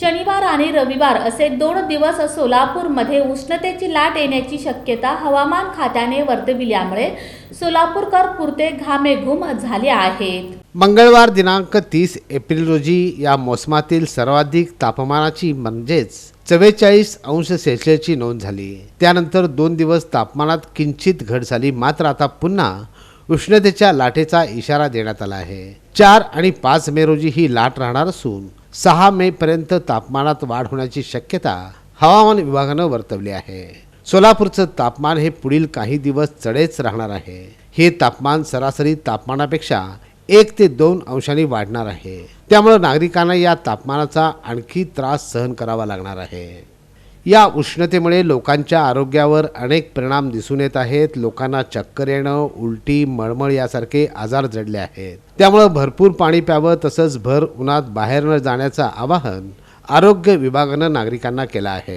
शनिवार आणि रविवार असे दोन दिवस सोलापूरमध्ये उष्णतेची लाट येण्याची शक्यता हवामान खात्याने वर्तविल्यामुळे सोलापूरकर पुरते घामेघूम झाले आहेत. मंगळवार दिनांक तीस एप्रिल रोजी या मोसमातील सर्वाधिक तापमानाची म्हणजेच चव्वेचाळीस अंश सेल्सिअसची नोंद झाली. त्यानंतर दोन दिवस तापमानात किंचित घट झाली मात्र आता पुन्हा उष्णतेच्या लाटेचा इशारा देण्यात आला आहे. चार आणि पाच मे रोजी ही लाट राहणार असून सहा मे पर्यंत तापमानात वाढ होण्याची शक्यता हवामान विभागानं वर्तवली आहे. सोलापूरचं तापमान हे पुढील काही दिवस चढेच राहणार आहे. हे तापमान सरासरी तापमानापेक्षा एक ते दोन अंशांनी वाढणार आहे. त्यामुळे नागरिकांना या तापमानाचा आणखी त्रास सहन करावा लागणार आहे. या उष्णतेमुळे लोकांच्या आरोग्यावर अनेक परिणाम दिसून येत आहेत. लोकांना चक्कर येणं उलटी मळमळ यासारखे आजार जडले आहेत. त्यामुळं भरपूर पाणी प्यावं तसंच भर उन्हात बाहेर न जाण्याचं आवाहन आरोग्य विभागानं नागरिकांना केलं आहे.